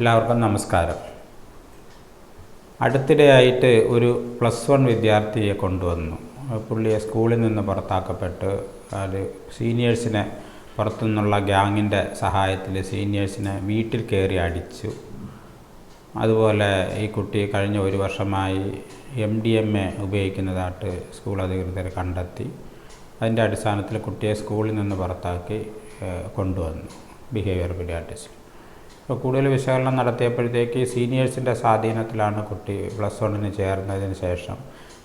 എല്ലാവർക്കും നമസ്കാരം. അടുത്തിടെയായിട്ട് ഒരു പ്ലസ് വൺ വിദ്യാർത്ഥിയെ കൊണ്ടുവന്നു. പുള്ളിയെ സ്കൂളിൽ നിന്ന് പുറത്താക്കപ്പെട്ട് അത് സീനിയേഴ്സിനെ പുറത്തുനിന്നുള്ള ഗ്യാങ്ങിന്റെ സഹായത്തിൽ സീനിയേഴ്സിനെ വീട്ടിൽ കയറി അടിച്ചു. അതുപോലെ ഈ കുട്ടി കഴിഞ്ഞ ഒരു വർഷമായി എം ഡി എം എ ഉപയോഗിക്കുന്നതായിട്ട് സ്കൂൾ അധികൃതർ കണ്ടെത്തി. അതിന്റെ അടിസ്ഥാനത്തിൽ കുട്ടിയെ സ്കൂളിൽ നിന്ന് പുറത്താക്കി കൊണ്ടുവന്നു. ബിഹേവിയർ പീഡിയാട്രിസ്റ്റ് അപ്പോൾ കൂടുതൽ വിശകലനം നടത്തിയപ്പോഴത്തേക്ക് സീനിയേഴ്സിന്റെ സ്വാധീനത്തിലാണ് കുട്ടി പ്ലസ് വണ്ണിന് ചേർന്നതിന് ശേഷം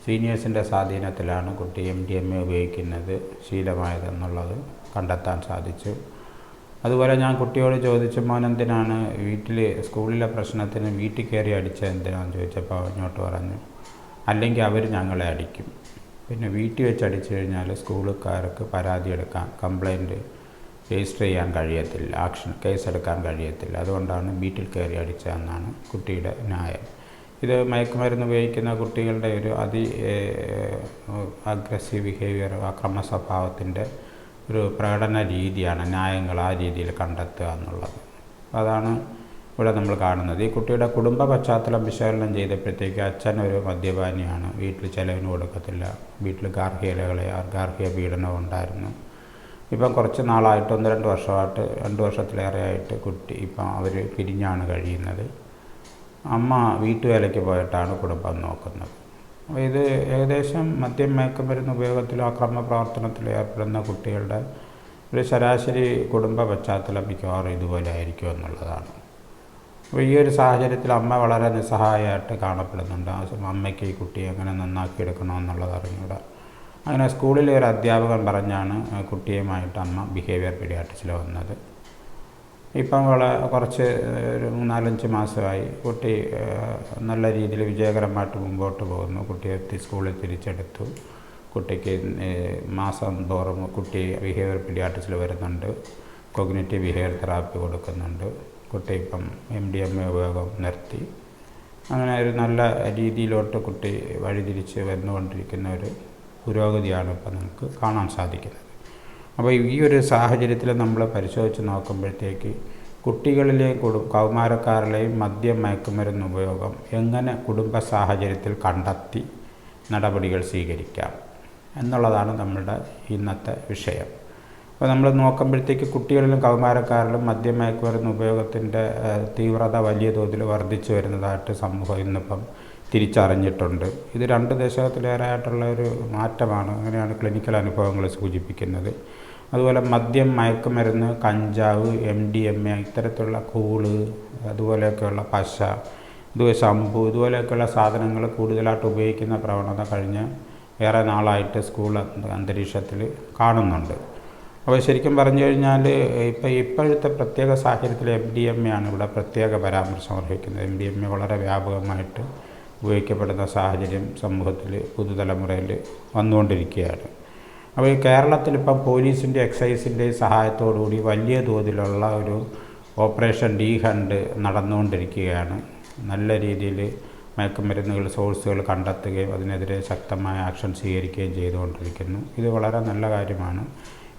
സീനിയേഴ്സിന്റെ സ്വാധീനത്തിലാണ് കുട്ടി എം ഡി എം എ ഉപയോഗിക്കുന്നത് ശീലമായതെന്നുള്ളത് കണ്ടെത്താൻ സാധിച്ചു. അതുപോലെ ഞാൻ കുട്ടിയോട് ചോദിച്ചു മോൻ എന്തിനാണ് വീട്ടിൽ സ്കൂളിലെ പ്രശ്നത്തിന് വീട്ടിൽ കയറി അടിച്ചത് എന്തിനാണെന്ന് ചോദിച്ചപ്പോൾ ഇങ്ങോട്ട് പറഞ്ഞു അല്ലെങ്കിൽ അവർ ഞങ്ങളെ അടിക്കും. പിന്നെ വീട്ടിൽ വെച്ച് അടിച്ചു കഴിഞ്ഞാൽ സ്കൂളുകാർക്ക് പരാതി എടുക്കാം കംപ്ലൈന്റ് രജിസ്റ്റർ ചെയ്യാൻ കഴിയത്തില്ല ആക്ഷൻ കേസെടുക്കാൻ കഴിയത്തില്ല. അതുകൊണ്ടാണ് വീട്ടിൽ കയറി അടിച്ചതെന്നാണ് കുട്ടിയുടെ ന്യായം. ഇത് മയക്കുമരുന്ന് ഉപയോഗിക്കുന്ന കുട്ടികളുടെ ഒരു അതി അഗ്രസീവ് ബിഹേവിയർ അക്രമ സ്വഭാവത്തിന്റെ ഒരു പ്രകടന രീതിയാണ് ന്യായങ്ങൾ ആ രീതിയിൽ കണ്ടെത്തുക എന്നുള്ളത്. അതാണ് ഇവിടെ നമ്മൾ കാണുന്നത്. ഈ കുട്ടിയുടെ കുടുംബ പശ്ചാത്തലം വിശകലനം ചെയ്തപ്പോഴത്തേക്ക് അച്ഛൻ ഒരു മദ്യപാനിയാണ്. വീട്ടിൽ ചിലവിന് കൊടുക്കത്തില്ല. വീട്ടിൽ ഗാർഹികലകളെ ഗാർഹിക പീഡനം ഉണ്ടായിരുന്നു. ഇപ്പം കുറച്ച് നാളായിട്ട് ഒന്ന് രണ്ട് വർഷമായിട്ട് രണ്ട് വർഷത്തിലേറെയായിട്ട് കുട്ടി ഇപ്പം അവർ പിരിഞ്ഞാണ് കഴിയുന്നത്. അമ്മ വീട്ടുവേലയ്ക്ക് പോയിട്ടാണ് കുടുംബം നോക്കുന്നത്. ഇത് ഏകദേശം മദ്യം മയക്കുമരുന്ന് ഉപയോഗത്തിലും അക്രമ പ്രവർത്തനത്തിലും ഏർപ്പെടുന്ന കുട്ടികളുടെ ഒരു ശരാശരി കുടുംബ പശ്ചാത്തലം മിക്കവാറും ഇതുപോലെ ആയിരിക്കും എന്നുള്ളതാണ്. അപ്പോൾ ഈ ഒരു സാഹചര്യത്തിൽ അമ്മ വളരെ നിസ്സഹായമായിട്ട് കാണപ്പെടുന്നുണ്ട്. അമ്മയ്ക്ക് ഈ കുട്ടിയെ എങ്ങനെ നന്നാക്കിയെടുക്കണമെന്നുള്ളത് അറിഞ്ഞൂടാ അങ്ങനെ സ്കൂളിലെ ഒരു അധ്യാപകൻ പറഞ്ഞാണ് കുട്ടിയുമായിട്ട് അമ്മ ബിഹേവിയർ പീഡിയാട്രിക്സിൽ വന്നത്. ഇപ്പം വള കുറച്ച് ഒരു മൂന്നാലഞ്ച് മാസമായി കുട്ടി നല്ല രീതിയിൽ വിജയകരമായിട്ട് മുമ്പോട്ട് പോകുന്നു. കുട്ടിയെ സ്കൂളിൽ തിരിച്ചെടുത്തു. കുട്ടിക്ക് മാസം തോറും കുട്ടി ബിഹേവിയർ പീഡിയാട്രിക്സിൽ വരുന്നുണ്ട്. കൊഗ്നേറ്റീവ് ബിഹേവിയർ തെറാപ്പി കൊടുക്കുന്നുണ്ട്. കുട്ടി ഇപ്പം എം ഡി എം എ ഉപയോഗം നിർത്തി. അങ്ങനെ ഒരു നല്ല രീതിയിലോട്ട് കുട്ടി വഴിതിരിച്ച് വന്നുകൊണ്ടിരിക്കുന്ന ഒരു പുരോഗതിയാണ് ഇപ്പം നമുക്ക് കാണാൻ സാധിക്കുന്നത്. അപ്പോൾ ഈ ഒരു സാഹചര്യത്തിൽ നമ്മൾ പരിശോധിച്ച് നോക്കുമ്പോഴത്തേക്ക് കുട്ടികളിലെയും കുടു കൗമാരക്കാരിലെയും മദ്യം മയക്കുമരുന്ന് ഉപയോഗം എങ്ങനെ കുടുംബ സാഹചര്യത്തിൽ കണ്ടെത്തി നടപടികൾ സ്വീകരിക്കാം എന്നുള്ളതാണ് നമ്മളുടെ ഇന്നത്തെ വിഷയം. അപ്പോൾ നമ്മൾ നോക്കുമ്പോഴത്തേക്ക് കുട്ടികളിലും കൗമാരക്കാരിലും മദ്യം മയക്കുമരുന്ന് ഉപയോഗത്തിന്റെ തീവ്രത വലിയ തോതിൽ വർദ്ധിച്ചു വരുന്നതായിട്ട് സമൂഹം ഇന്നിപ്പം തിരിച്ചറിഞ്ഞിട്ടുണ്ട്. ഇത് രണ്ട് ദശകത്തിലേറെയായിട്ടുള്ള ഒരു മാറ്റമാണ്. അങ്ങനെയാണ് ക്ലിനിക്കൽ അനുഭവങ്ങൾ സൂചിപ്പിക്കുന്നത്. അതുപോലെ മദ്യം മയക്കുമരുന്ന് കഞ്ചാവ് എം ഡി എം എ ഇത്തരത്തിലുള്ള കൂൾ അതുപോലെയൊക്കെയുള്ള പശ ഇതുപോലെ ശംഭു ഇതുപോലെയൊക്കെയുള്ള സാധനങ്ങൾ കൂടുതലായിട്ട് ഉപയോഗിക്കുന്ന പ്രവണത കഴിഞ്ഞ് ഏറെ നാളായിട്ട് സ്കൂൾ അന്തരീക്ഷത്തിൽ കാണുന്നുണ്ട്. അപ്പോൾ ശരിക്കും പറഞ്ഞു കഴിഞ്ഞാൽ ഇപ്പോൾ ഇപ്പോഴത്തെ പ്രത്യേക സാഹചര്യത്തിൽ എം ഡി എം എ ആണ് ഇവിടെ പ്രത്യേക പരാമർശം അർഹിക്കുന്നത്. എം ഡി എം എ വളരെ വ്യാപകമായിട്ട് ഉപയോഗിക്കപ്പെടുന്ന സാഹചര്യം സമൂഹത്തിൽ പുതുതലമുറയിൽ വന്നുകൊണ്ടിരിക്കുകയാണ്. അപ്പോൾ ഈ കേരളത്തിൽ ഇപ്പം പോലീസിന്റെ എക്സൈസിന്റെ സഹായത്തോടുകൂടി വലിയ തോതിലുള്ള ഒരു ഓപ്പറേഷൻ ഡി ഹണ്ട് നടന്നുകൊണ്ടിരിക്കുകയാണ്. നല്ല രീതിയിൽ മയക്കുമരുന്നുകൾ സോഴ്സുകൾ കണ്ടെത്തുകയും അതിനെതിരെ ശക്തമായ ആക്ഷൻ സ്വീകരിക്കുകയും ചെയ്തുകൊണ്ടിരിക്കുന്നു. ഇത് വളരെ നല്ല കാര്യമാണ്.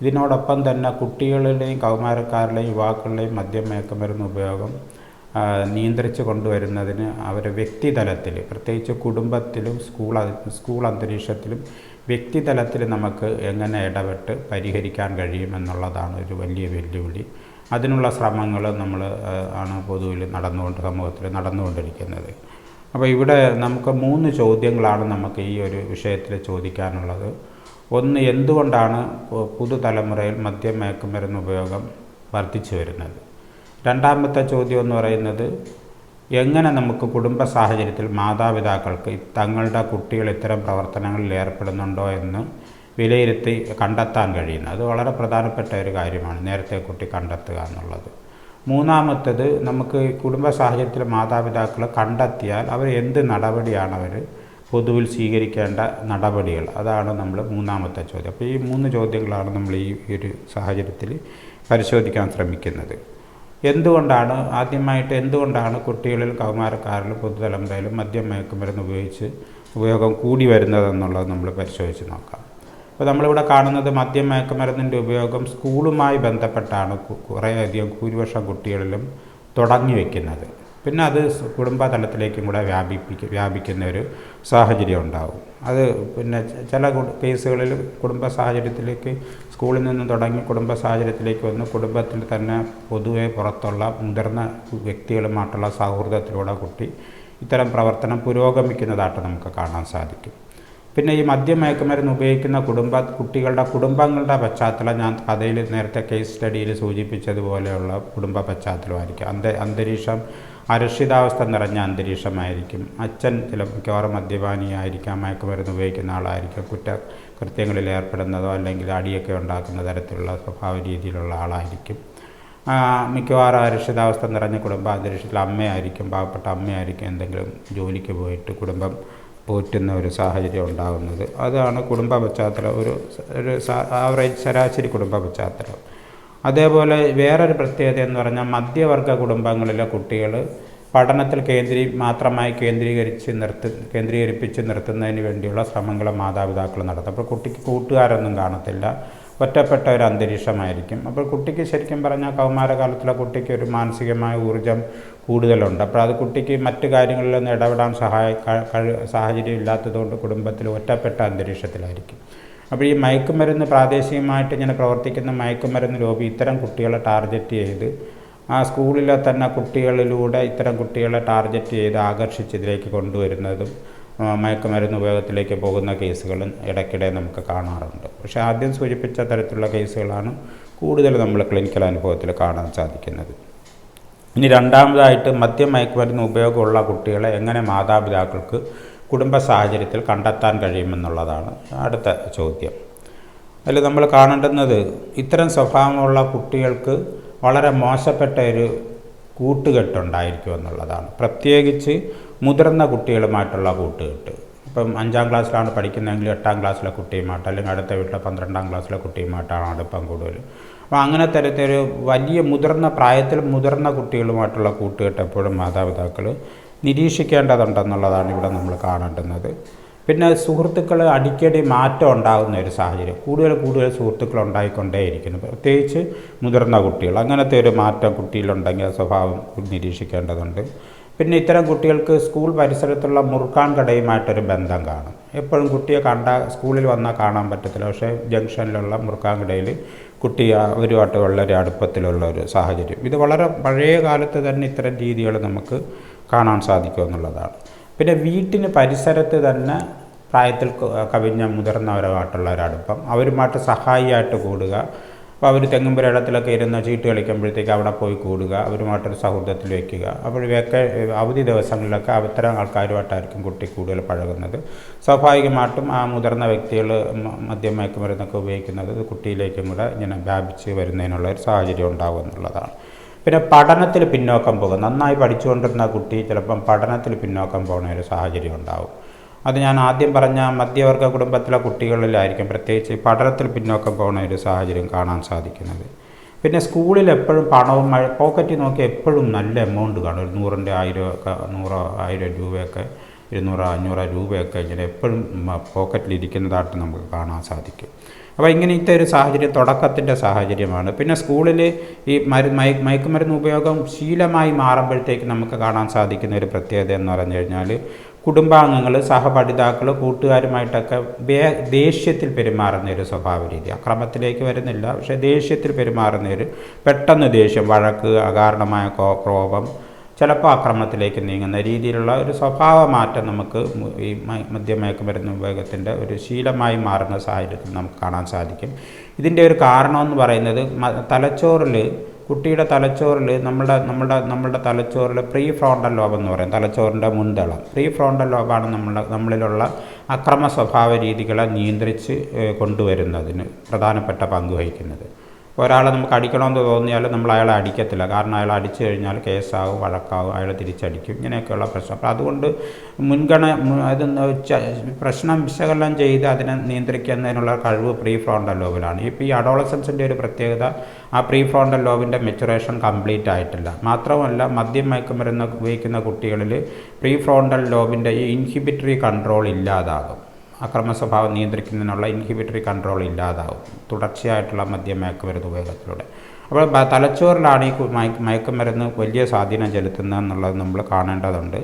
ഇതിനോടൊപ്പം തന്നെ കുട്ടികളുടെയും കൗമാരക്കാരുടെയും യുവാക്കളുടെയും മദ്യം മയക്കുമരുന്ന് ഉപയോഗം നിയന്ത്രിച്ച് കൊണ്ടുവരുന്നതിന് അവർ വ്യക്തിതലത്തിൽ പ്രത്യേകിച്ച് കുടുംബത്തിലും സ്കൂൾ സ്കൂൾ അന്തരീക്ഷത്തിലും വ്യക്തിതലത്തിൽ നമുക്ക് എങ്ങനെ ഇടപെട്ട് പരിഹരിക്കാൻ കഴിയുമെന്നുള്ളതാണ് ഒരു വലിയ വെല്ലുവിളി. അതിനുള്ള ശ്രമങ്ങൾ നമ്മൾ ആണ് പൊതുവിൽ നടന്നുകൊണ്ട് സമൂഹത്തിൽ നടന്നുകൊണ്ടിരിക്കുന്നത്. അപ്പോൾ ഇവിടെ നമുക്ക് മൂന്ന് ചോദ്യങ്ങളാണ് നമുക്ക് ഈ ഒരു വിഷയത്തിൽ ചോദിക്കാനുള്ളത്. ഒന്ന് എന്തുകൊണ്ടാണ് പുതുതലമുറയിൽ മദ്യം മയക്കുമരുന്ന് ഉപയോഗം വർദ്ധിച്ചു വരുന്നത്? രണ്ടാമത്തെ ചോദ്യം എന്ന് പറയുന്നത് എങ്ങനെ നമുക്ക് കുടുംബ സാഹചര്യത്തിൽ മാതാപിതാക്കൾക്ക് തങ്ങളുടെ കുട്ടികൾ ഇത്തരം പ്രവർത്തനങ്ങളിൽ ഏർപ്പെടുന്നുണ്ടോ എന്ന് വിലയിരുത്തി കണ്ടെത്താൻ കഴിയുന്നു അത് വളരെ പ്രധാനപ്പെട്ട ഒരു കാര്യമാണ് നേരത്തെ കുട്ടി കണ്ടെത്തുക എന്നുള്ളത്. മൂന്നാമത്തത് നമുക്ക് കുടുംബ സാഹചര്യത്തിൽ മാതാപിതാക്കൾ കണ്ടെത്തിയാൽ അവർ എന്ത് നടപടിയാണ് അവർ പൊതുവിൽ സ്വീകരിക്കേണ്ട നടപടികൾ? അതാണ് നമ്മൾ മൂന്നാമത്തെ ചോദ്യം. അപ്പോൾ ഈ മൂന്ന് ചോദ്യങ്ങളാണ് നമ്മൾ ഈ ഒരു സാഹചര്യത്തിൽ പരിശോധിക്കാൻ ശ്രമിക്കുന്നത്. എന്തുകൊണ്ടാണ് ആദ്യമായിട്ട് എന്തുകൊണ്ടാണ് കുട്ടികളിൽ കൗമാരക്കാരിൽ പുതുതലമുറയിലും മദ്യം മയക്കുമരുന്ന് ഉപയോഗിച്ച് ഉപയോഗം കൂടി വരുന്നതെന്നുള്ളത് നമ്മൾ പരിശോധിച്ച് നോക്കാം. അപ്പോൾ നമ്മളിവിടെ കാണുന്നത് മദ്യം മയക്കുമരുന്നിന്റെ ഉപയോഗം സ്കൂളുമായി ബന്ധപ്പെട്ടാണ് കുറേയധികം ഭൂരിപക്ഷം കുട്ടികളിലും തുടങ്ങി വയ്ക്കുന്നത് പിന്നെ അത് കുടുംബതലത്തിലേക്കും കുടുംബ തലത്തിലേക്കും കൂടെ വ്യാപിപ്പിക്ക വ്യാപിക്കുന്ന ഒരു സാഹചര്യം ഉണ്ടാവും. അത് പിന്നെ ചില കേസുകളിൽ കുടുംബ സാഹചര്യത്തിലേക്ക് സ്കൂളിൽ നിന്നും തുടങ്ങി കുടുംബ സാഹചര്യത്തിലേക്ക് വന്ന് കുടുംബത്തിൽ തന്നെ പൊതുവെ പുറത്തുള്ള മുതിർന്ന വ്യക്തികളുമായിട്ടുള്ള സൗഹൃദത്തിലൂടെ കുട്ടി ഇത്തരം പ്രവർത്തനം പുരോഗമിക്കുന്നതായിട്ട് നമുക്ക് കാണാൻ സാധിക്കും. പിന്നെ ഈ മദ്യമയക്കുമരുന്ന് ഉപയോഗിക്കുന്ന കുടുംബ കുട്ടികളുടെ കുടുംബങ്ങളുടെ പശ്ചാത്തലം ഞാൻ കഥയിൽ നേരത്തെ കേസ് സ്റ്റഡിയിൽ സൂചിപ്പിച്ചതുപോലെയുള്ള കുടുംബ പശ്ചാത്തലമായിരിക്കും. അന്ത അന്തരീക്ഷം അരക്ഷിതാവസ്ഥ നിറഞ്ഞ അന്തരീക്ഷമായിരിക്കും. അച്ഛൻ ചില മിക്കവാറും മദ്യപാനിയായിരിക്കാം മയക്കുമരുന്ന് ഉപയോഗിക്കുന്ന ആളായിരിക്കും കുറ്റ കൃത്യങ്ങളിൽ ഏർപ്പെടുന്നതോ അല്ലെങ്കിൽ അടിയൊക്കെ ഉണ്ടാക്കുന്ന തരത്തിലുള്ള സ്വഭാവ രീതിയിലുള്ള ആളായിരിക്കും. മിക്കവാറും അരക്ഷിതാവസ്ഥ നിറഞ്ഞ കുടുംബ അന്തരീക്ഷത്തിൽ അമ്മയായിരിക്കും പാവപ്പെട്ട അമ്മയായിരിക്കും എന്തെങ്കിലും ജോലിക്ക് പോയിട്ട് കുടുംബം പോറ്റുന്ന ഒരു സാഹചര്യം ഉണ്ടാകുന്നത്. അതാണ് കുടുംബ പശ്ചാത്തലം. ഒരു ഒരു ആവറേജ് ശരാശരി കുടുംബ പശ്ചാത്തലം. അതേപോലെ വേറൊരു പ്രത്യേകത എന്ന് പറഞ്ഞാൽ മധ്യവർഗ കുടുംബങ്ങളിലെ കുട്ടികൾ പഠനത്തിൽ കേന്ദ്രീ മാത്രമായി കേന്ദ്രീകരിച്ച് നിർത്തി കേന്ദ്രീകരിപ്പിച്ച് നിർത്തുന്നതിന് വേണ്ടിയുള്ള ശ്രമങ്ങൾ മാതാപിതാക്കൾ നടത്തും. അപ്പോൾ കുട്ടിക്ക് കൂട്ടുകാരൊന്നും കാണത്തില്ല. ഒറ്റപ്പെട്ട ഒരു അന്തരീക്ഷമായിരിക്കും. അപ്പോൾ കുട്ടിക്ക് ശരിക്കും പറഞ്ഞാൽ കൗമാരകാലത്തിലെ കുട്ടിക്ക് ഒരു മാനസികമായ ഊർജം കൂടുതലുണ്ട്. അപ്പോൾ അത് കുട്ടിക്ക് മറ്റു കാര്യങ്ങളിലൊന്നും ഇടപെടാൻ സഹായ സാഹചര്യം ഇല്ലാത്തതുകൊണ്ട് കുടുംബത്തിൽ ഒറ്റപ്പെട്ട അന്തരീക്ഷത്തിലായിരിക്കും. അപ്പോൾ ഈ മയക്കുമരുന്ന് പ്രാദേശികമായിട്ട് ഇങ്ങനെ പ്രവർത്തിക്കുന്ന മയക്കുമരുന്ന് ലോബി ഇത്തരം കുട്ടികളെ ടാർഗറ്റ് ചെയ്ത് ആ സ്കൂളിലെ തന്നെ കുട്ടികളിലൂടെ ഇത്തരം കുട്ടികളെ ടാർഗറ്റ് ചെയ്ത് ആകർഷിച്ച് ഇതിലേക്ക് കൊണ്ടുവരുന്നതും മയക്കുമരുന്ന് ഉപയോഗത്തിലേക്ക് പോകുന്ന കേസുകളും ഇടയ്ക്കിടെ നമുക്ക് കാണാറുണ്ട്. പക്ഷേ ആദ്യം സൂചിപ്പിച്ച തരത്തിലുള്ള കേസുകളാണ് കൂടുതൽ നമ്മൾ ക്ലിനിക്കൽ അനുഭവത്തിൽ കാണാൻ സാധിക്കുന്നത്. ഇനി രണ്ടാമതായിട്ട് മദ്യം മയക്കുമരുന്ന് ഉപയോഗമുള്ള കുട്ടികളെ എങ്ങനെ മാതാപിതാക്കൾക്ക് കുടുംബ സാഹചര്യത്തിൽ കണ്ടെത്താൻ കഴിയുമെന്നുള്ളതാണ് അടുത്ത ചോദ്യം. അതിൽ നമ്മൾ കാണേണ്ടുന്നത് ഇത്തരം സ്വഭാവമുള്ള കുട്ടികൾക്ക് വളരെ മോശപ്പെട്ട ഒരു കൂട്ടുകെട്ടുണ്ടായിരിക്കും എന്നുള്ളതാണ്. പ്രത്യേകിച്ച് മുതിർന്ന കുട്ടികളുമായിട്ടുള്ള കൂട്ടുകെട്ട്. ഇപ്പം അഞ്ചാം ക്ലാസ്സിലാണ് പഠിക്കുന്നതെങ്കിൽ എട്ടാം ക്ലാസ്സിലെ കുട്ടിയുമായിട്ട് അല്ലെങ്കിൽ അടുത്ത വീട്ടിലെ പന്ത്രണ്ടാം ക്ലാസ്സിലെ കുട്ടിയുമായിട്ടാണ് അടുപ്പം കൂടുതൽ. അപ്പോൾ അങ്ങനെ തരത്തിലൊരു വലിയ മുതിർന്ന പ്രായത്തിൽ മുതിർന്ന കുട്ടികളുമായിട്ടുള്ള കൂട്ടുകെട്ട് എപ്പോഴും മാതാപിതാക്കൾ നിരീക്ഷിക്കേണ്ടതുണ്ടെന്നുള്ളതാണ് ഇവിടെ നമ്മൾ കാണേണ്ടുന്നത്. പിന്നെ സുഹൃത്തുക്കൾ അടിക്കടി മാറ്റം ഉണ്ടാകുന്ന ഒരു സാഹചര്യം. കൂടുതൽ കൂടുതൽ സുഹൃത്തുക്കൾ ഉണ്ടായിക്കൊണ്ടേയിരിക്കുന്നു. പ്രത്യേകിച്ച് മുതിർന്ന കുട്ടികൾ. അങ്ങനത്തെ ഒരു മാറ്റം കുട്ടിയിലുണ്ടെങ്കിൽ സ്വഭാവം നിരീക്ഷിക്കേണ്ടതുണ്ട്. പിന്നെ ഇത്തരം കുട്ടികൾക്ക് സ്കൂൾ പരിസരത്തുള്ള മുറുക്കാൻ കടയുമായിട്ടൊരു ബന്ധം കാണും. എപ്പോഴും കുട്ടിയെ കണ്ട സ്കൂളിൽ വന്നാൽ കാണാൻ പറ്റത്തില്ല. പക്ഷേ ജംഗ്ഷനിലുള്ള മുറുക്കാൻ കടയിൽ കുട്ടി അവരുമായിട്ട് വളരെ അടുപ്പത്തിലുള്ള ഒരു സാഹചര്യം. ഇത് വളരെ പഴയ കാലത്ത് തന്നെ ഇത്തരം രീതികൾ നമുക്ക് കാണാൻ സാധിക്കുമെന്നുള്ളതാണ് പിന്നെ വീട്ടിന് പരിസരത്ത് തന്നെ പ്രായത്തിൽ കവിഞ്ഞ മുതിർന്നവരുമായിട്ടുള്ള ഒരടുപ്പം അവരുമായിട്ട് സഹായിയായിട്ട് കൂടുക. അപ്പോൾ അവർ തെങ്ങുംപുരയിടത്തിലൊക്കെ ഇരുന്ന് ചീട്ട് കളിക്കുമ്പോഴത്തേക്ക് അവിടെ പോയി കൂടുക അവരുമായിട്ടൊരു സൗഹൃദത്തിൽ വയ്ക്കുക. അപ്പോൾ ഇവയൊക്കെ അവധി ദിവസങ്ങളിലൊക്കെ അത്തരം ആൾക്കാരുമായിട്ടായിരിക്കും കുട്ടി കൂടുതൽ പഴകുന്നത്. സ്വാഭാവികമായിട്ടും ആ മുതിർന്ന വ്യക്തികൾ മദ്യം മയക്കുമരുന്നൊക്കെ ഉപയോഗിക്കുന്നത് കുട്ടിയിലേക്കും കൂടെ ഇങ്ങനെ വ്യാപിച്ച് വരുന്നതിനുള്ള ഒരു സാഹചര്യം ഉണ്ടാകും എന്നുള്ളതാണ്. പിന്നെ പഠനത്തിൽ പിന്നോക്കം പോകും. നന്നായി പഠിച്ചുകൊണ്ടിരുന്ന കുട്ടി ചിലപ്പം പഠനത്തിൽ പിന്നോക്കം പോകുന്ന ഒരു സാഹചര്യം ഉണ്ടാവും. അത് ഞാൻ ആദ്യം പറഞ്ഞ മധ്യവർഗ കുടുംബത്തിലെ കുട്ടികളിലായിരിക്കും പ്രത്യേകിച്ച് പഠനത്തിൽ പിന്നോക്കം പോകുന്ന ഒരു സാഹചര്യം കാണാൻ സാധിക്കുന്നത്. പിന്നെ സ്കൂളിൽ എപ്പോഴും പണവും പോക്കറ്റ് നോക്കി എപ്പോഴും നല്ല എമൗണ്ട് കാണും. ഒരു നൂറിന്റെ ആയിരം ഒക്കെ നൂറോ ആയിരം രൂപയൊക്കെ ഇരുന്നൂറോ അഞ്ഞൂറ് രൂപയൊക്കെ ഇങ്ങനെ എപ്പോഴും പോക്കറ്റിലിരിക്കുന്നതായിട്ട് നമുക്ക് കാണാൻ സാധിക്കും. അപ്പോൾ ഇങ്ങനത്തെ ഒരു സാഹചര്യം തുടക്കത്തിന്റെ സാഹചര്യമാണ്. പിന്നെ സ്കൂളിൽ ഈ മരു മയ മയക്കുമരുന്ന് ഉപയോഗം ശീലമായി മാറുമ്പോഴത്തേക്ക് നമുക്ക് കാണാൻ സാധിക്കുന്ന ഒരു പ്രത്യേകത എന്ന് പറഞ്ഞു കഴിഞ്ഞാൽ കുടുംബാംഗങ്ങൾ സഹപഠിതാക്കൾ കൂട്ടുകാരുമായിട്ടൊക്കെ ദേഷ്യത്തിൽ പെരുമാറുന്ന ഒരു സ്വഭാവ രീതി അക്രമത്തിലേക്ക് വരുന്നില്ല പക്ഷേ ദേഷ്യത്തിൽ പെരുമാറുന്ന ഒരു പെട്ടെന്ന് ദേഷ്യം വഴക്ക് അകാരണമായ കോ- ക്രോധം ചിലപ്പോൾ അക്രമത്തിലേക്ക് നീങ്ങുന്ന രീതിയിലുള്ള ഒരു സ്വഭാവ മാറ്റം നമുക്ക് ഈ മദ്യമയക്കുമരുന്ന് ഉപയോഗത്തിന്റെ ഒരു ശീലമായി മാറുന്ന സാഹചര്യത്തിൽ നമുക്ക് കാണാൻ സാധിക്കും. ഇതിന്റെ ഒരു കാരണമെന്ന് പറയുന്നത് തലച്ചോറിൽ കുട്ടിയുടെ തലച്ചോറിൽ നമ്മുടെ നമ്മുടെ നമ്മുടെ തലച്ചോറിൽ പ്രീ ഫ്രോണ്ടൽ ലോബ് എന്ന് പറയും തലച്ചോറിന്റെ മുൻതളം പ്രീ ഫ്രോണ്ടൽ ലോബാണ് നമ്മുടെ നമ്മളിലുള്ള അക്രമ സ്വഭാവ രീതികളെ നിയന്ത്രിച്ച് കൊണ്ടുവരുന്നതിന് പ്രധാനപ്പെട്ട പങ്ക് വഹിക്കുന്നത്. ഒരാളെ നമുക്ക് അടിക്കണമെന്ന് തോന്നിയാൽ നമ്മൾ അയാളെ അടിക്കത്തില്ല. കാരണം അയാളെ അടിച്ചു കഴിഞ്ഞാൽ കേസാവും വഴക്കാവും അയാളെ തിരിച്ചടിക്കും. ഇങ്ങനെയൊക്കെയുള്ള പ്രശ്നം. അപ്പോൾ അതുകൊണ്ട് മുൻഗണന അത് പ്രശ്നം വിശകലനം ചെയ്ത് അതിനെ നിയന്ത്രിക്കുന്നതിനുള്ള കഴിവ് പ്രീ ഫ്രോണ്ടൽ ലോബിലാണ് ഇപ്പോൾ ഈ അഡോളസൻസിന്റെ ഒരു പ്രത്യേകത ആ പ്രീ ഫ്രോണ്ടൽ ലോബിന്റെ മെച്ചുറേഷൻ കംപ്ലീറ്റ് ആയിട്ടില്ല. മാത്രമല്ല മദ്യം മയക്കുമരുന്ന് ഉപയോഗിക്കുന്ന കുട്ടികളിൽ പ്രീ ഫ്രോണ്ടൽ ലോബിന്റെ ഈ ഇൻഹിബിറ്ററി കൺട്രോൾ ഇല്ലാതാകും. അക്രമ സ്വഭാവം നിയന്ത്രിക്കുന്നതിനുള്ള ഇൻഹിബിറ്ററി കൺട്രോൾ ഇല്ലാതാവും. തുടർച്ചയായിട്ടുള്ള മദ്യമയക്കുമരുന്ന് ഉപയോഗത്തിലൂടെ. അപ്പോൾ തലച്ചോറിലാണ് ഈ മയക്കുമരുന്ന് വലിയ സ്വാധീനം ചെലുത്തുന്നത് എന്നുള്ളത് നമ്മൾ കാണേണ്ടതുണ്ട്.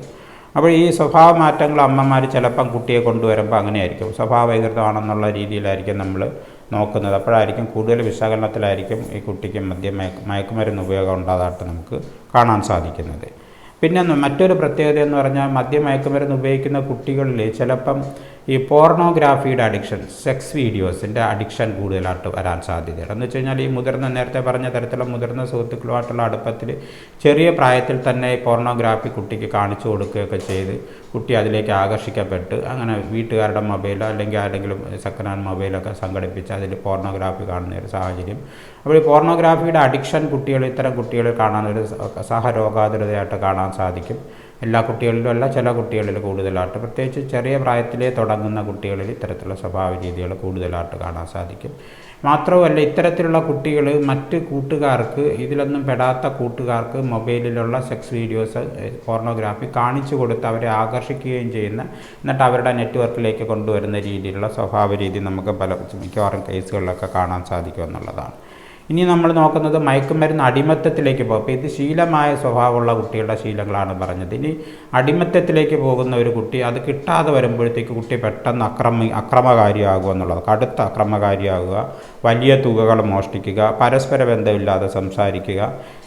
അപ്പോൾ ഈ സ്വഭാവ മാറ്റങ്ങൾ അമ്മമാർ ചിലപ്പം കുട്ടിയെ കൊണ്ടുവരുമ്പോൾ അങ്ങനെയായിരിക്കും. സ്വഭാവ വൈകൃതമാണെന്നുള്ള രീതിയിലായിരിക്കും നമ്മൾ നോക്കുന്നത്. അപ്പോഴായിരിക്കും കൂടുതൽ വിശകലനത്തിലായിരിക്കും ഈ കുട്ടിക്ക് മദ്യ മയക്ക് മയക്കുമരുന്ന് ഉപയോഗം ഉണ്ടാകാനായിട്ട് നമുക്ക് കാണാൻ സാധിക്കുന്നത്. പിന്നെ മറ്റൊരു പ്രത്യേകത എന്ന് പറഞ്ഞാൽ മദ്യമയക്കുമരുന്ന് ഉപയോഗിക്കുന്ന കുട്ടികളിൽ ചിലപ്പം ഈ പോർണോഗ്രാഫിയുടെ അഡിക്ഷൻ സെക്സ് വീഡിയോസിന്റെ അഡിക്ഷൻ കൂടുതലായിട്ട് വരാൻ സാധ്യതയുണ്ട്. എന്ന് വെച്ച് കഴിഞ്ഞാൽ ഈ മുതിർന്ന നേരത്തെ പറഞ്ഞ തരത്തിലുള്ള മുതിർന്ന സുഹൃത്തുക്കളുമായിട്ടുള്ള അടുപ്പത്തിൽ ചെറിയ പ്രായത്തിൽ തന്നെ പോർണോഗ്രാഫി കുട്ടിക്ക് കാണിച്ചു കൊടുക്കുകയൊക്കെ ചെയ്ത് കുട്ടി അതിലേക്ക് ആകർഷിക്കപ്പെട്ട് അങ്ങനെ വീട്ടുകാരുടെ മൊബൈലോ അല്ലെങ്കിൽ ആരെങ്കിലും സെക്കൻഡ് ഹാൻഡ് മൊബൈലൊക്കെ സംഘടിപ്പിച്ച് അതിൽ പോർണോഗ്രാഫി കാണുന്ന ഒരു സാഹചര്യം. അപ്പോൾ ഈ പോർണോഗ്രാഫിയുടെ അഡിക്ഷൻ കുട്ടികൾ ഇത്തരം കുട്ടികളിൽ കാണാൻ ഒരു സഹരോഗാതുരതയായിട്ട് കാണാൻ സാധിക്കും. എല്ലാ കുട്ടികളിലും അല്ല ചില കുട്ടികളിൽ കൂടുതലായിട്ട്. പ്രത്യേകിച്ച് ചെറിയ പ്രായത്തിലേ തുടങ്ങുന്ന കുട്ടികളിൽ ഇത്തരത്തിലുള്ള സ്വഭാവ രീതികൾ കൂടുതലായിട്ട് കാണാൻ സാധിക്കും. മാത്രവുമല്ല ഇത്തരത്തിലുള്ള കുട്ടികൾ മറ്റ് കൂട്ടുകാർക്ക് ഇതിലൊന്നും പെടാത്ത കൂട്ടുകാർക്ക് മൊബൈലിലുള്ള സെക്സ് വീഡിയോസ് പോർണോഗ്രാഫി കാണിച്ചു കൊടുത്ത് അവരെ ആകർഷിക്കുകയും ചെയ്യുന്ന എന്നിട്ട് അവരുടെ നെറ്റ്വർക്കിലേക്ക് കൊണ്ടുവരുന്ന രീതിയിലുള്ള സ്വഭാവ രീതി നമുക്ക് പല മിക്കവാറും കേസുകളിലൊക്കെ കാണാൻ സാധിക്കും എന്നുള്ളതാണ്. ഇനി നമ്മൾ നോക്കുന്നത് മയക്കുമരുന്ന് അടിമത്തത്തിലേക്ക് പോകും. അപ്പോൾ ഇത് ശീലമായ സ്വഭാവമുള്ള കുട്ടികളുടെ ശീലങ്ങളാണ് പറഞ്ഞത്. ഇനി അടിമത്തത്തിലേക്ക് പോകുന്ന ഒരു കുട്ടി അത് കിട്ടാതെ വരുമ്പോഴത്തേക്ക് കുട്ടി പെട്ടെന്ന് അക്രമ അക്രമകാരിയാകുക എന്നുള്ളത് കടുത്ത അക്രമകാരിയാകുക വലിയ തുകകൾ മോഷ്ടിക്കുക പരസ്പര ബന്ധമില്ലാതെ സംസാരിക്കുക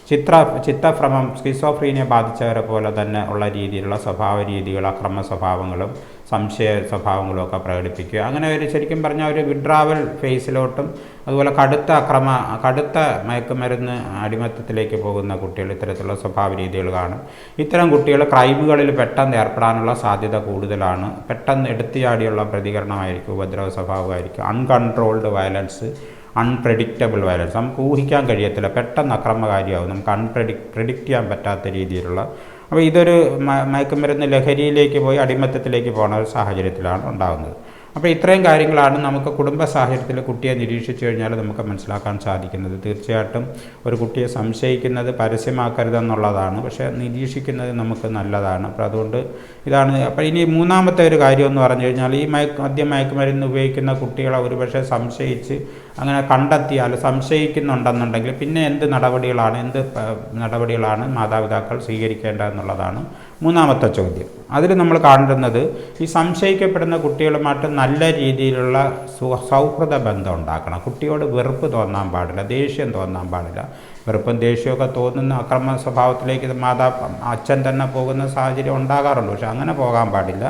ചിത്ര ചിത്തഭ്രമം സ്കിസോഫ്രീനിയെ ബാധിച്ചവരെ പോലെ തന്നെ ഉള്ള രീതിയിലുള്ള സ്വഭാവ രീതികൾ അക്രമ സ്വഭാവങ്ങളും സംശയ സ്വഭാവങ്ങളുമൊക്കെ പ്രകടിപ്പിക്കുക. അങ്ങനെ ഒരു ശരിക്കും പറഞ്ഞാൽ ഒരു വിഡ്രാവൽ ഫേസിലോട്ടും അതുപോലെ കടുത്ത അക്രമ കടുത്ത മയക്കുമരുന്ന് അടിമത്തത്തിലേക്ക് പോകുന്ന കുട്ടികൾ ഇത്തരത്തിലുള്ള സ്വഭാവ രീതികൾ കാണും. ഇത്തരം കുട്ടികൾ ക്രൈമുകളിൽ പെട്ടെന്ന് ഏർപ്പെടാനുള്ള സാധ്യത കൂടുതലാണ്. പെട്ടെന്ന് എടുത്തിയാടിയുള്ള പ്രതികരണമായിരിക്കും ഉപദ്രവ സ്വഭാവമായിരിക്കും. അൺകൺട്രോൾഡ് വയലൻസ് അൺപ്രഡിക്റ്റബിൾ വയലൻസ് നമുക്ക് ഊഹിക്കാൻ കഴിയത്തില്ല പെട്ടെന്ന് അക്രമകാരിയാവും. നമുക്ക് അൺപ്രഡിക് പ്രിഡിക്റ്റ് ചെയ്യാൻ പറ്റാത്ത രീതിയിലുള്ള അപ്പോൾ ഇതൊരു മയക്കുമരുന്ന് ലഹരിയിലേക്ക് പോയി അടിമത്തത്തിലേക്ക് പോകുന്ന ഒരു സാഹചര്യത്തിലാണ് ഉണ്ടാകുന്നത് അപ്പോൾ ഇത്രയും കാര്യങ്ങളാണ് നമുക്ക് കുടുംബ സാഹചര്യത്തിൽ കുട്ടിയെ നിരീക്ഷിച്ചു കഴിഞ്ഞാൽ നമുക്ക് മനസ്സിലാക്കാൻ സാധിക്കുന്നത്. തീർച്ചയായിട്ടും ഒരു കുട്ടിയെ സംശയിക്കുന്നത് പരസ്യമാക്കരുതെന്നുള്ളതാണ്. പക്ഷേ നിരീക്ഷിക്കുന്നത് നമുക്ക് നല്ലതാണ്. അപ്പോൾ അതുകൊണ്ട് ഇതാണ്. അപ്പോൾ ഇനി മൂന്നാമത്തെ ഒരു കാര്യം എന്ന് പറഞ്ഞു കഴിഞ്ഞാൽ ഈ മയക്ക് മദ്യം മയക്കുമരുന്ന് ഉപയോഗിക്കുന്ന കുട്ടികളെ ഒരുപക്ഷെ സംശയിച്ച് അങ്ങനെ കണ്ടെത്തിയാൽ സംശയിക്കുന്നുണ്ടെന്നുണ്ടെങ്കിൽ പിന്നെ എന്ത് നടപടികളാണ് എന്ത് നടപടികളാണ് മാതാപിതാക്കൾ സ്വീകരിക്കേണ്ടതെന്നുള്ളതാണ് മൂന്നാമത്തെ ചോദ്യം. അതിൽ നമ്മൾ കാണുന്നത് ഈ സംശയിക്കപ്പെടുന്ന കുട്ടികളുമായിട്ട് നല്ല രീതിയിലുള്ള സൗഹൃദ ബന്ധം ഉണ്ടാക്കണം. കുട്ടിയോട് വെറുപ്പ് തോന്നാൻ പാടില്ല ദേഷ്യം തോന്നാൻ പാടില്ല. വെറുപ്പും ദേഷ്യമൊക്കെ തോന്നുന്ന അക്രമ സ്വഭാവത്തിലേക്ക് മാതാ അച്ഛൻ തന്നെ പോകുന്ന സാഹചര്യം ഉണ്ടാകാറുള്ളൂ പക്ഷെ അങ്ങനെ പോകാൻ പാടില്ല.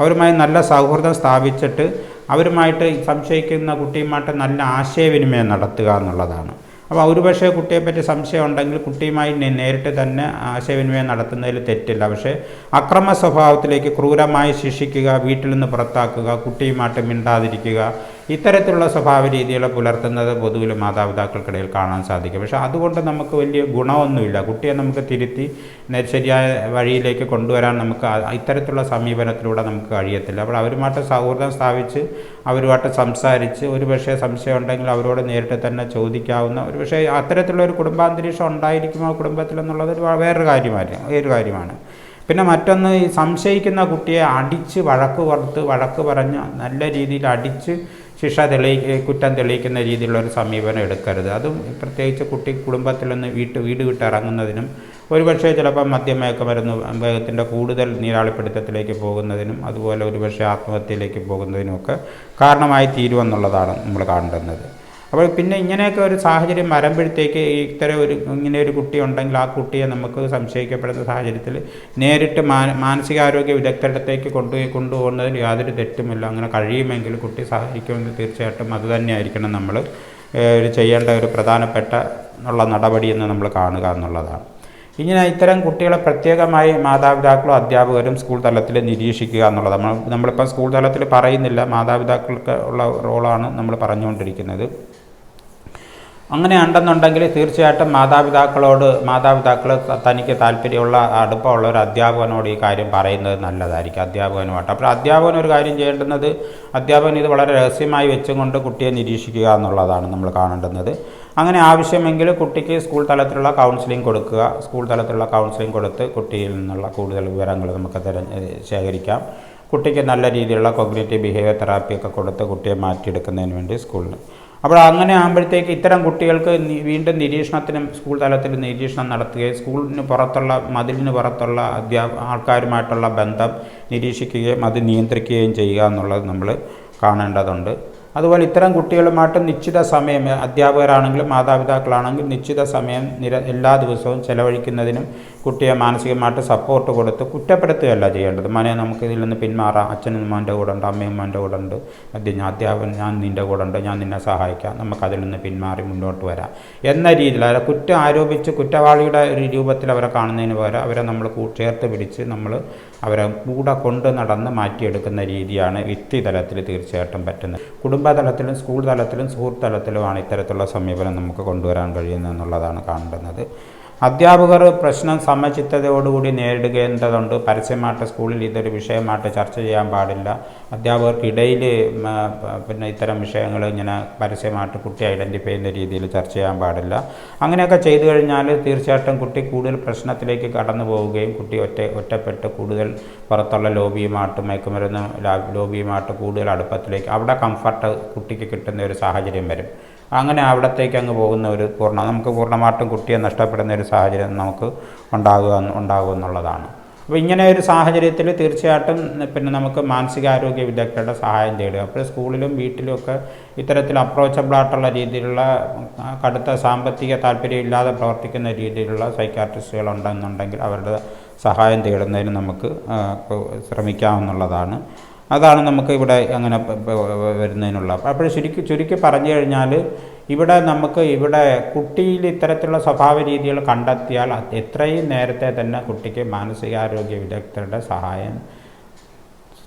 അവരുമായി നല്ല സൗഹൃദം സ്ഥാപിച്ചിട്ട് അവരുമായിട്ട് സംശയിക്കുന്ന കുട്ടിയുമായിട്ട് നല്ല ആശയവിനിമയം നടത്തുക എന്നുള്ളതാണ്. അപ്പോൾ ഒരുപക്ഷെ കുട്ടിയെപ്പറ്റി സംശയം ഉണ്ടെങ്കിൽ കുട്ടിയുമായി നേരിട്ട് തന്നെ ആശയവിനിമയം നടത്തുന്നതിൽ തെറ്റില്ല. പക്ഷേ അക്രമ സ്വഭാവത്തിലേക്ക് ക്രൂരമായി ശിക്ഷിക്കുക വീട്ടിൽ നിന്ന് പുറത്താക്കുക കുട്ടിയുമായിട്ട് മിണ്ടാതിരിക്കുക ഇത്തരത്തിലുള്ള സ്വഭാവ രീതികൾ പുലർത്തുന്നത് പൊതുവിൽ മാതാപിതാക്കൾക്കിടയിൽ കാണാൻ സാധിക്കും. പക്ഷേ അതുകൊണ്ട് നമുക്ക് വലിയ ഗുണമൊന്നുമില്ല. കുട്ടിയെ നമുക്ക് തിരുത്തി ശരിയായ വഴിയിലേക്ക് കൊണ്ടുവരാൻ നമുക്ക് ഇത്തരത്തിലുള്ള സമീപനത്തിലൂടെ നമുക്ക് കഴിയത്തില്ല. അപ്പോൾ അവരുമായിട്ട് സൗഹൃദം സ്ഥാപിച്ച് അവരുമായിട്ട് സംസാരിച്ച് ഒരു പക്ഷേ സംശയം ഉണ്ടെങ്കിൽ അവരോട് നേരിട്ട് തന്നെ ചോദിക്കാവുന്ന ഒരു പക്ഷേ അത്തരത്തിലുള്ള ഒരു കുടുംബാന്തരീക്ഷം ഉണ്ടായിരിക്കുമോ ഒരു വേറൊരു കാര്യമായിരിക്കും ഒരു കാര്യമാണ്. പിന്നെ മറ്റൊന്ന് ഈ സംശയിക്കുന്ന കുട്ടിയെ അടിച്ച് വഴക്ക് പുറത്ത് വഴക്ക് പറഞ്ഞ് നല്ല രീതിയിൽ അടിച്ച് ശിക്ഷ തെളി കുറ്റം തെളിയിക്കുന്ന രീതിയിലുള്ള ഒരു സമീപനം എടുക്കരുത്. അതും പ്രത്യേകിച്ച് കുട്ടി കുടുംബത്തിൽ നിന്ന് വീട്ട് വീട് വിട്ട് ഇറങ്ങുന്നതിനും ഒരുപക്ഷെ ചിലപ്പോൾ മദ്യമയക്കുമരുന്ന് വേഗത്തിന്റെ കൂടുതൽ നീരാളിപ്പിടുത്തത്തിലേക്ക് പോകുന്നതിനും അതുപോലെ ഒരുപക്ഷെ ആത്മഹത്യയിലേക്ക് പോകുന്നതിനുമൊക്കെ കാരണമായി തീരുമെന്നുള്ളതാണ് നമ്മൾ കാണുന്നത് അപ്പോൾ പിന്നെ ഇങ്ങനെയൊക്കെ ഒരു സാഹചര്യം വരുമ്പോഴത്തേക്ക് ഇത്തരം ഒരു ഇങ്ങനെ ഒരു കുട്ടി ഉണ്ടെങ്കിൽ ആ കുട്ടിയെ നമുക്ക് സംശയിക്കപ്പെടുന്ന സാഹചര്യത്തിൽ നേരിട്ട് മാന മാനസികാരോഗ്യ വിദഗ്ധരുടെ അടുത്തേക്ക് കൊണ്ടുപോയി കൊണ്ടുപോകുന്നതിൽ യാതൊരു തെറ്റുമില്ല. അങ്ങനെ കഴിയുമെങ്കിൽ കുട്ടി സഹായിക്കുമെന്ന് തീർച്ചയായിട്ടും അത് തന്നെയായിരിക്കണം നമ്മൾ ചെയ്യേണ്ട ഒരു പ്രധാനപ്പെട്ട ഉള്ള നടപടിയെന്ന് നമ്മൾ കാണുക എന്നുള്ളതാണ്. ഇങ്ങനെ ഇത്തരം കുട്ടികളെ പ്രത്യേകമായി മാതാപിതാക്കളും അധ്യാപകരും സ്കൂൾ തലത്തിൽ നിരീക്ഷിക്കുക എന്നുള്ളത് നമ്മൾ നമ്മളിപ്പോൾ സ്കൂൾ തലത്തിൽ പറയുന്നില്ല. മാതാപിതാക്കൾക്ക് ഉള്ള റോളാണ് നമ്മൾ പറഞ്ഞുകൊണ്ടിരിക്കുന്നത്. അങ്ങനെ ഉണ്ടെന്നുണ്ടെങ്കിൽ തീർച്ചയായിട്ടും മാതാപിതാക്കളോട് മാതാപിതാക്കൾ തനിക്ക് താല്പര്യമുള്ള അടുപ്പമുള്ള ഒരു അധ്യാപകനോട് ഈ കാര്യം പറയുന്നത് നല്ലതായിരിക്കും അധ്യാപകനുമായിട്ട്. അപ്പോൾ അധ്യാപകൻ ഒരു കാര്യം ചെയ്യേണ്ടുന്നത് അധ്യാപകൻ ഇത് വളരെ രഹസ്യമായി വെച്ചുകൊണ്ട് കുട്ടിയെ നിരീക്ഷിക്കുക എന്നുള്ളതാണ് നമ്മൾ കാണേണ്ടുന്നത്. അങ്ങനെ ആവശ്യമെങ്കിൽ കുട്ടിക്ക് സ്കൂൾ തലത്തിലുള്ള കൗൺസിലിംഗ് കൊടുക്കുക സ്കൂൾ തലത്തിലുള്ള കൗൺസിലിംഗ് കൊടുത്ത് കുട്ടിയിൽ നിന്നുള്ള കൂടുതൽ വിവരങ്ങൾ നമുക്ക് തിര ശേഖരിക്കാം. കുട്ടിക്ക് നല്ല രീതിയിലുള്ള കൊഗ്നേറ്റീവ് ബിഹേവിയർ തെറാപ്പിയൊക്കെ കൊടുത്ത് കുട്ടിയെ മാറ്റിയെടുക്കുന്നതിന് വേണ്ടി സ്കൂളിൽ അപ്പോൾ അങ്ങനെ ആകുമ്പോഴത്തേക്ക് ഇത്തരം കുട്ടികൾക്ക് വീണ്ടും നിരീക്ഷണത്തിനും സ്കൂൾ തലത്തിൽ നിരീക്ഷണം നടത്തുകയും സ്കൂളിന് പുറത്തുള്ള മതിലിന് പുറത്തുള്ള അധ്യാ ആൾക്കാരുമായിട്ടുള്ള ബന്ധം നിരീക്ഷിക്കുകയും അത് നിയന്ത്രിക്കുകയും ചെയ്യുക എന്നുള്ളത് നമ്മൾ കാണേണ്ടതുണ്ട്. അതുപോലെ ഇത്തരം കുട്ടികളുമായിട്ട് നിശ്ചിത സമയം അധ്യാപകരാണെങ്കിലും മാതാപിതാക്കളാണെങ്കിലും നിശ്ചിത സമയം നിര എല്ലാ ദിവസവും ചെലവഴിക്കുന്നതിനും കുട്ടിയെ മാനസികമായിട്ട് സപ്പോർട്ട് കൊടുത്ത് കുറ്റപ്പെടുത്തുകയല്ല ചെയ്യേണ്ടത്. മനെ നമുക്ക് ഇതിൽ നിന്ന് പിന്മാറാം. അച്ഛനും മോന്റെ കൂടെ ഉണ്ട് അമ്മയും മോന്റെ കൂടെ ഉണ്ട്. ഞാൻ അധ്യാപകൻ ഞാൻ നിന്റെ കൂടെ ഉണ്ട്. ഞാൻ നിന്നെ സഹായിക്കാം. നമുക്കതിൽ നിന്ന് പിന്മാറി മുന്നോട്ട് വരാം. എന്ന രീതിയിൽ അതായത് കുറ്റം ആരോപിച്ച് കുറ്റവാളിയുടെ ഒരു രൂപത്തിൽ അവരെ കാണുന്നതിന് പകരം അവരെ നമ്മൾ ചേർത്ത് പിടിച്ച് നമ്മൾ അവരെ കൂടെ കൊണ്ട് നടന്ന് മാറ്റിയെടുക്കുന്ന രീതിയാണ് വ്യക്തി തലത്തിൽ തീർച്ചയായിട്ടും പറ്റുന്നത്. കുടുംബ തലത്തിലും സ്കൂൾ തലത്തിലും സുഹൃത്ത് തലത്തിലുമാണ് ഇത്തരത്തിലുള്ള സമീപനം നമുക്ക് കൊണ്ടുവരാൻ കഴിയുന്നത് എന്നുള്ളതാണ് കാണേണ്ടുന്നത്. അധ്യാപകർ പ്രശ്നം സമചിത്തതയോടുകൂടി നേരിടുകേണ്ടതുണ്ട് പരസ്യമായിട്ട് സ്കൂളിൽ ഇതൊരു വിഷയമായിട്ട് ചർച്ച ചെയ്യാൻ പാടില്ല. അധ്യാപകർക്കിടയിൽ പിന്നെ ഇത്തരം വിഷയങ്ങൾ ഇങ്ങനെ പരസ്യമായിട്ട് കുട്ടി ഐഡന്റിഫൈ ചെയ്യുന്ന രീതിയിൽ ചർച്ച ചെയ്യാൻ പാടില്ല. അങ്ങനെയൊക്കെ ചെയ്തു കഴിഞ്ഞാൽ തീർച്ചയായിട്ടും കുട്ടി കൂടുതൽ പ്രശ്നത്തിലേക്ക് കടന്നു പോവുകയും കുട്ടി ഒറ്റ ഒറ്റപ്പെട്ട് കൂടുതൽ പുറത്തുള്ള ലോബിയുമായിട്ട് മയക്കുമരുന്ന് ലോബിയുമായിട്ട് കൂടുതൽ അടുപ്പത്തിലേക്ക് അവിടെ കംഫർട്ട് കുട്ടിക്ക് കിട്ടുന്ന ഒരു സാഹചര്യം വരും. അങ്ങനെ അവിടത്തേക്ക് അങ്ങ് പോകുന്ന ഒരു പൂർണ നമുക്ക് പൂർണമായിട്ടും കുട്ടിയെ നഷ്ടപ്പെടുന്ന ഒരു സാഹചര്യം നമുക്ക് ഉണ്ടാകുക ഉണ്ടാകും എന്നുള്ളതാണ്. അപ്പോൾ ഇങ്ങനെ ഒരു സാഹചര്യത്തിൽ തീർച്ചയായിട്ടും പിന്നെ നമുക്ക് മാനസികാരോഗ്യ വിദഗ്ധരുടെ സഹായം തേടുക. അപ്പോൾ സ്കൂളിലും വീട്ടിലും ഒക്കെ ഇത്തരത്തിൽ അപ്രോച്ചബിളായിട്ടുള്ള രീതിയിലുള്ള കടുത്ത സാമ്പത്തിക താല്പര്യമില്ലാതെ പ്രവർത്തിക്കുന്ന രീതിയിലുള്ള സൈക്കാട്രിസ്റ്റുകൾ ഉണ്ടെന്നുണ്ടെങ്കിൽ അവരുടെ സഹായം തേടുന്നതിന് നമുക്ക് ശ്രമിക്കാമെന്നുള്ളതാണ് അതാണ് നമുക്ക് ഇവിടെ അങ്ങനെ വരുന്നതിനുള്ള. അപ്പോൾ ചുരുക്കി ചുരുക്കി പറഞ്ഞു കഴിഞ്ഞാൽ ഇവിടെ നമുക്ക് ഇവിടെ കുട്ടിയിൽ ഇത്തരത്തിലുള്ള സ്വഭാവ രീതികൾ കണ്ടെത്തിയാൽ എത്രയും നേരത്തെ തന്നെ കുട്ടിക്ക് മാനസികാരോഗ്യ വിദഗ്ധരുടെ സഹായം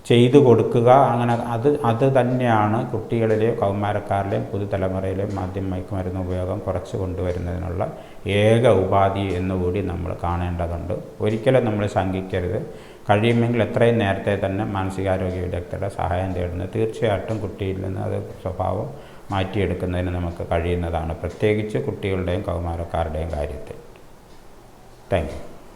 ചെയ്തു കൊടുക്കുക. അങ്ങനെ അത് അത് തന്നെയാണ് കുട്ടികളിലെയും കൗമാരക്കാരിലെയും പുതുതലമുറയിലെയും മാധ്യമ മയക്കുമരുന്ന് ഉപയോഗം കുറച്ച് കൊണ്ടുവരുന്നതിനുള്ള ഏക ഉപാധി എന്നുകൂടി നമ്മൾ കാണേണ്ടതുണ്ട്. ഒരിക്കലും നമ്മൾ ശങ്കിക്കരുത്. കഴിയുമെങ്കിൽ എത്രയും നേരത്തെ തന്നെ മാനസികാരോഗ്യ വിദഗ്ധരുടെ സഹായം തേടുന്നത് തീർച്ചയായിട്ടും കുട്ടിയിൽ നിന്ന് അത് സ്വഭാവം മാറ്റിയെടുക്കുന്നതിന് നമുക്ക് കഴിയുന്നതാണ്. പ്രത്യേകിച്ച് കുട്ടികളുടെയും കൗമാരക്കാരുടെയും കാര്യത്തിൽ. താങ്ക്